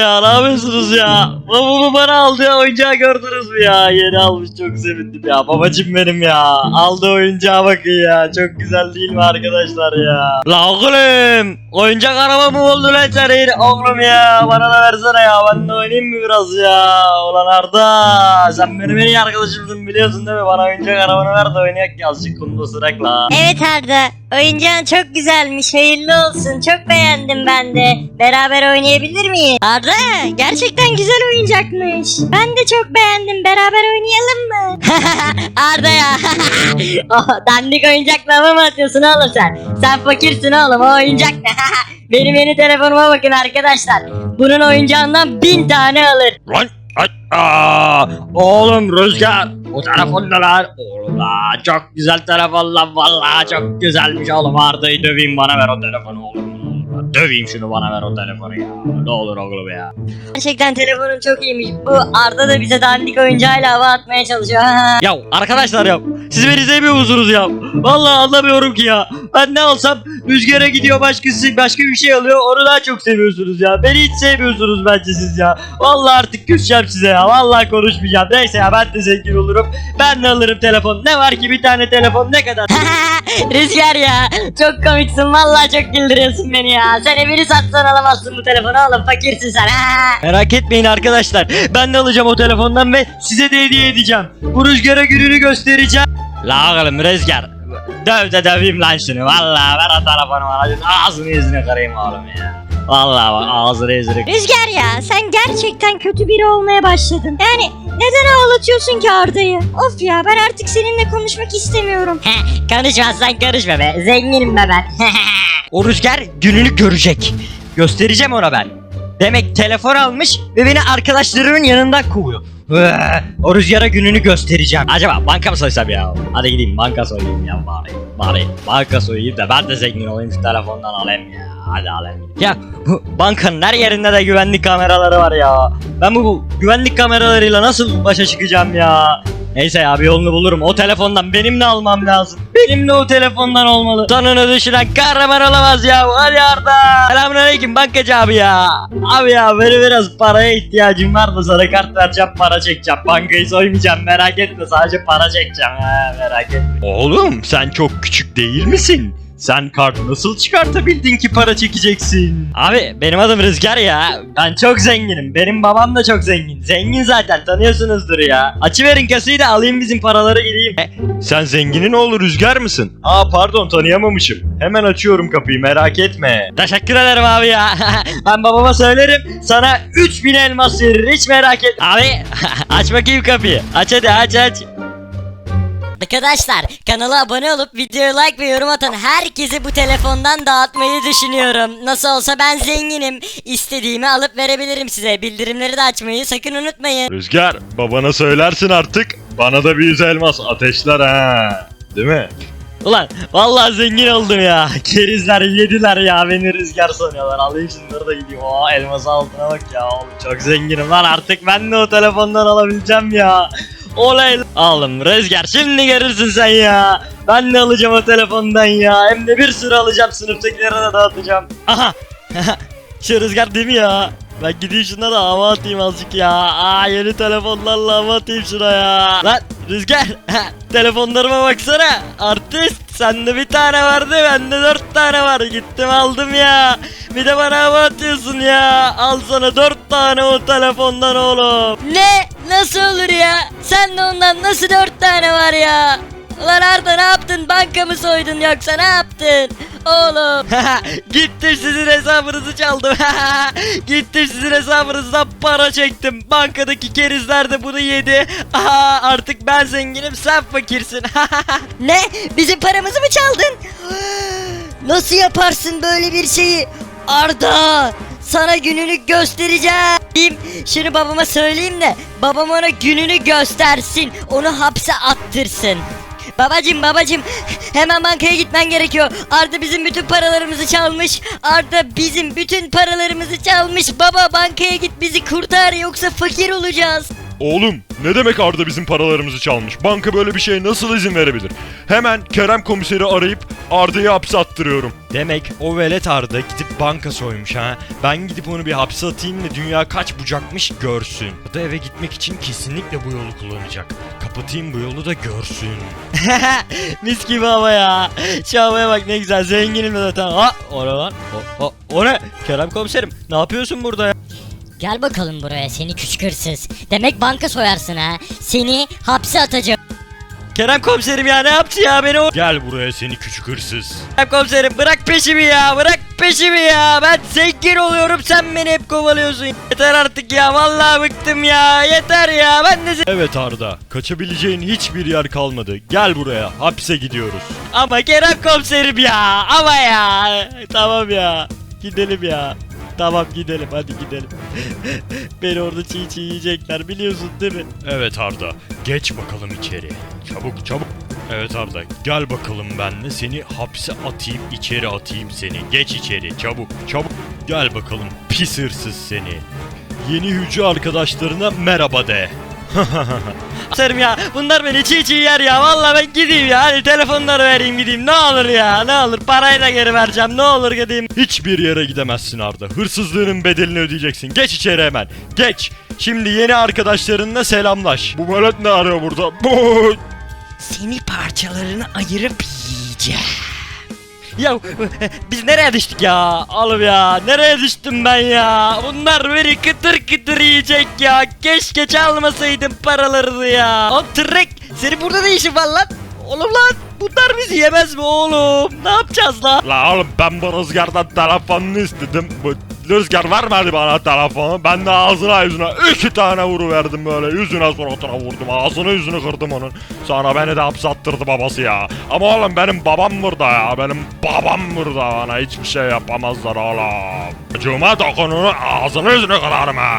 Ya ne yapıyorsunuz ya? Babamı bana aldığı oyuncağı gördünüz mü ya? Yeni almış çok sevindim ya. Babacım benim ya. Aldığı oyuncağa bakın ya. Çok güzel değil mi arkadaşlar ya? La oğlum. Oyuncak araba mı oldu lan senin? Oğlum ya. Bana da versene ya. Ben de oynayayım mı biraz ya? Ulan Arda. Sen benim en iyi arkadaşımsın biliyorsun değil mi? Bana oyuncak arabanı ver de oynayak ya. Azıcık kumda ısırak la. Evet Arda, oyuncağın çok güzelmiş, hayırlı olsun. Çok beğendim ben de. Beraber oynayabilir miyiz? Arda, gerçekten güzel oyuncakmış. Ben de çok beğendim, beraber oynayalım mı? Arda ya, oh, dandik oyuncakla mı atıyorsun oğlum sen? Sen fakirsin oğlum, o oyuncak ne? Benim yeni telefonuma bakın arkadaşlar. Bunun oyuncağından bin tane alır. Lan ay, aa, oğlum Rüzgar bu telefon ne lan? Oğlum çok güzel telefon lan vallahi çok güzelmiş oğlum Arda'yı döveyim bana ver o telefonu olur Döveyim şunu bana ver o telefonu ya. Ne olur oğlum ya. Gerçekten telefonun çok iyiymiş. Bu Arda da bize dandik oyuncağıyla hava atmaya çalışıyor. Ya arkadaşlar ya siz beni sevmiyor musunuz ya? Vallahi anlamıyorum ki ya. Ben ne alsam Rüzgar'a gidiyor başkası başka bir şey alıyor onu daha çok seviyorsunuz ya. Beni hiç sevmiyorsunuz bence siz ya. Vallahi artık küseceğim size ya. Vallahi konuşmayacağım. Neyse ya ben de zengin olurum. Ben de alırım telefon. Ne var ki bir tane telefon ne kadar? Rüzgar ya çok komiksin vallahi çok güldürüyorsun beni ya. Sen evini satsan alamazsın bu telefonu oğlum fakirsin sen. Merak etmeyin arkadaşlar. Ben de alacağım o telefondan ve size de hediye edeceğim. Bu Rüzgar'a gününü göstereceğim. La oğlum Rüzgar. Döv de döveyim lan şunu. Vallahi ver o telefonu bana. Ağzını yüzünü kırayım oğlum ya. Vallahi bak ağzını yüzünü Rüzgar ya sen gerçekten kötü biri olmaya başladın. Yani neden ağlatıyorsun ki Arda'yı? Of ya ben artık seninle konuşmak istemiyorum. Konuşmazsan konuşma be. Zenginim be ben. O Rüzgar gününü görecek. Göstereceğim ona ben. Demek telefon almış ve beni arkadaşlarımın yanından kovuyor. O Rüzgar'a gününü göstereceğim. Acaba banka mı soysam ya? Hadi gideyim banka soyayım ya bari. Bari banka soyayım da ben de zengin olayım şu telefondan alayım ya. Hadi alayım. Ya bu bankanın her yerinde de güvenlik kameraları var ya. Ben bu, güvenlik kameralarıyla nasıl başa çıkacağım ya? Neyse ya bir yolunu bulurum. O telefondan benim de almam lazım. Benim de o telefondan olmalı. Sonunu düşüren kahraman olamaz ya. Hadi Arda. Selamünaleyküm bankacı abi ya. Abi ya benim biraz paraya ihtiyacım var da sana kart vereceğim para çekeceğim. Bankayı soymayacağım merak etme sadece para çekeceğim. Ha, merak etme. Oğlum sen çok küçük değil misin? Sen kart nasıl çıkartabildin ki para çekeceksin? Abi benim adım Rüzgar ya. Ben çok zenginim. Benim babam da çok zengin. Zengin zaten tanıyorsunuzdur ya. Açıverin kasayı da alayım bizim paraları gideyim. E, Sen zenginin oğlu Rüzgar mısın? Aa pardon tanıyamamışım. Hemen açıyorum kapıyı merak etme. Teşekkür ederim abi ya. ben babama söylerim. Sana 3000 elmas verir. Hiç merak et. Abi aç bakayım kapıyı. Aç hadi aç aç. Arkadaşlar kanala abone olup videoya like ve yorum atan herkesi bu telefondan dağıtmayı düşünüyorum. Nasıl olsa ben zenginim. İstediğimi alıp verebilirim size. Bildirimleri de açmayı sakın unutmayın. Rüzgar babana söylersin artık. Bana da bir yüz elmas ateşler ha. Değil mi? Ulan vallahi zengin oldum ya. Kerizler yediler ya beni rüzgar sanıyorlar. Alayım şunları da gideyim. Oo elmas altına bak ya. Oğlum çok zenginim lan artık ben de o telefondan alabileceğim ya. Olay. Oğlum rüzgar şimdi görürsün sen ya. Ben de alacağım o telefondan ya. Hem de bir sürü alacağım sınıftakilere de dağıtacağım. Aha. Şu rüzgar değil mi ya? Ben gideyim şuna da hava atayım azıcık ya. Aa yeni telefonlarla hava atayım şuna ya. Lan Rüzgar telefonlarıma baksana. Artist sende bir tane vardı bende dört tane var. Gittim aldım ya. Bir de bana hava atıyorsun ya. Al sana dört tane o telefondan oğlum. Ne? Nasıl olur ya? Sen de ondan nasıl dört tane var ya? Ulan Arda ne yaptın? Banka mı soydun yoksa ne yaptın? Oğlum. Gittim sizin hesabınızı çaldım. Gittim sizin hesabınızdan para çektim. Bankadaki kerizler de bunu yedi. Aha, artık ben zenginim sen fakirsin. Ne? Bizim paramızı mı çaldın? Nasıl yaparsın böyle bir şeyi? Arda! Sana gününü göstereceğim. Şunu babama söyleyeyim de babam ona gününü göstersin. Onu hapse attırsın. Babacım babacım hemen bankaya gitmen gerekiyor. Arda bizim bütün paralarımızı çalmış. Arda bizim bütün paralarımızı çalmış. Baba bankaya git bizi kurtar yoksa fakir olacağız. Oğlum ne demek Arda bizim paralarımızı çalmış? Banka böyle bir şeye nasıl izin verebilir? Hemen Kerem komiseri arayıp Arda'yı hapse attırıyorum. Demek o velet Arda gidip banka soymuş ha. Ben gidip onu bir hapse atayım da dünya kaç bucakmış görsün. Arda eve gitmek için kesinlikle bu yolu kullanacak. Kapatayım bu yolu da görsün. Mis gibi hava ya. Şu havaya bak ne güzel zenginim de zaten. Ha o ne lan? O, o, o ne? Kerem komiserim ne yapıyorsun burada ya? Gel bakalım buraya seni küçük hırsız. Demek banka soyarsın ha. Seni hapse atacağım. Kerem komiserim ya ne yaptı ya beni o... Gel buraya seni küçük hırsız. Kerem komiserim bırak peşimi ya bırak peşimi ya. Ben zengin oluyorum sen beni hep kovalıyorsun. Yeter artık ya vallahi bıktım ya. Yeter ya ben de... Evet Arda, kaçabileceğin hiçbir yer kalmadı. Gel buraya, hapse gidiyoruz. Ama Kerem komiserim ya ama ya. Tamam ya gidelim ya. Tamam gidelim hadi gidelim. Beni orada çiğ çiğ yiyecekler biliyorsun değil mi? Evet Arda, geç bakalım içeri. Çabuk çabuk. Evet Arda, gel bakalım benle seni hapse atayım, içeri atayım seni. Geç içeri, çabuk çabuk. Gel bakalım pis hırsız seni. Yeni hücre arkadaşlarına merhaba de. Komiserim ya bunlar beni çiğ çiğ yer ya vallahi ben gideyim ya hadi telefonları vereyim gideyim ne olur ya ne olur parayı da geri vereceğim ne olur gideyim. Hiçbir yere gidemezsin Arda. Hırsızlığının bedelini ödeyeceksin. Geç içeri hemen. Geç. Şimdi yeni arkadaşlarınla selamlaş. Bu velet ne arıyor burada? Bu Seni parçalarını ayırıp yiyeceğim. Ya biz nereye düştük ya? Oğlum ya nereye düştüm ben ya? Bunlar beni kıtır kıtır yiyecek ya. Keşke çalmasaydım paralarını ya. O trek senin burada ne işin var lan? Oğlum lan bunlar bizi yemez mi oğlum? Ne yapacağız lan? La oğlum ben bu rüzgardan telefonunu istedim. Bu rüzgar vermedi bana telefonu. Ben de ağzına yüzüne iki tane vuruverdim böyle. Yüzüne suratına vurdum. Ağzını yüzünü kırdım onun. Sonra beni de hapse attırdı babası ya. Ama oğlum benim babam burada ya. Benim babam burada bana hiçbir şey yapamazlar oğlum. Cuma dokununu ağzını yüzünü kırarım ha.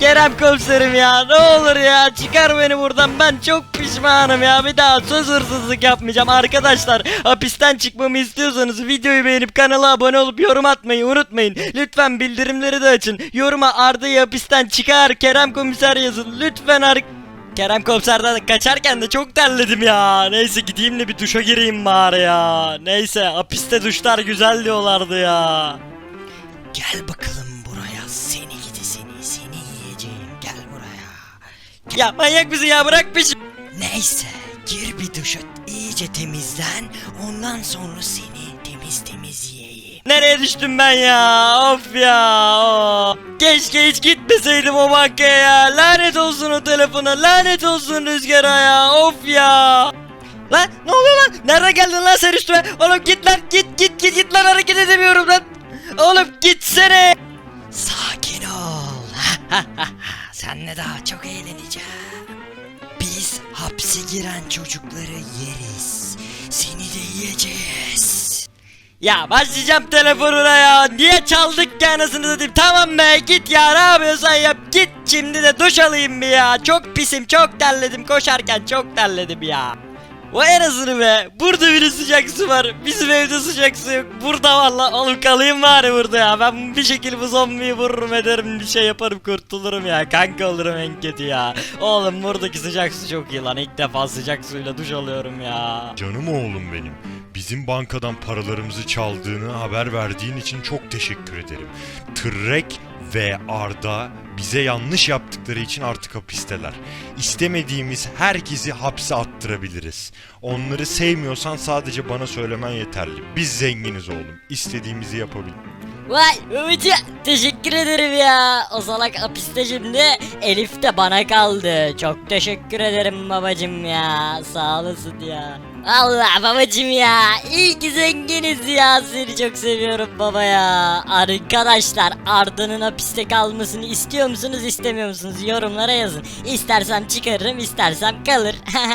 Kerem komiserim ya ne olur ya çıkar beni buradan ben çok pişmanım ya bir daha söz hırsızlık yapmayacağım arkadaşlar hapisten çıkmamı istiyorsanız videoyu beğenip kanala abone olup yorum atmayı unutmayın lütfen bildirimleri de açın yoruma Arda'yı hapisten çıkar Kerem komiser yazın lütfen ar Kerem komiserden kaçarken de çok terledim ya. Neyse gideyim de bir duşa gireyim bari ya. Neyse hapiste duşlar güzel diyorlardı ya. Gel bakalım Ya manyak mısın ya bırak peşi. Neyse gir bir duşa iyice temizlen ondan sonra seni temiz temiz yiyeyim. Nereye düştüm ben ya of ya of. Keşke hiç gitmeseydim o bankaya ya lanet olsun o telefona lanet olsun rüzgara ya of ya. Lan ne oluyor lan? Nerede geldin lan sen üstüme? Oğlum git lan git git git git lan hareket edemiyorum lan. Oğlum gitsene. Sakin ol. Senle daha çok eğleneceğim. Biz hapse giren çocukları yeriz. Seni de yiyeceğiz. Ya başlayacağım telefonuna ya. Niye çaldık ki anasını satayım? Tamam be git ya ne yapıyorsan yap. Git şimdi de duş alayım bir ya. Çok pisim çok terledim koşarken çok terledim ya. Vay anasını be. Burada bile sıcak su var. Bizim evde sıcak su yok. Burada valla oğlum kalayım bari burada ya. Ben bir şekilde bu zombiyi vururum ederim bir şey yaparım kurtulurum ya. Kanka olurum en kötü ya. Oğlum buradaki sıcak su çok iyi lan. İlk defa sıcak suyla duş alıyorum ya. Canım oğlum benim. Bizim bankadan paralarımızı çaldığını haber verdiğin için çok teşekkür ederim. Tırrek ve Arda bize yanlış yaptıkları için artık hapisteler. İstemediğimiz herkesi hapse attırabiliriz. Onları sevmiyorsan sadece bana söylemen yeterli. Biz zenginiz oğlum. İstediğimizi yapabiliriz. Vay babacığım teşekkür ederim ya. O salak hapiste şimdi Elif de bana kaldı. Çok teşekkür ederim babacığım ya. Sağ olasın ya. Allah babacığım ya. İyi ki zenginiz ya. Seni çok seviyorum baba ya. Arkadaşlar Arda'nın hapiste kalmasını istiyor musunuz istemiyor musunuz? Yorumlara yazın. İstersem çıkarırım istersem kalır.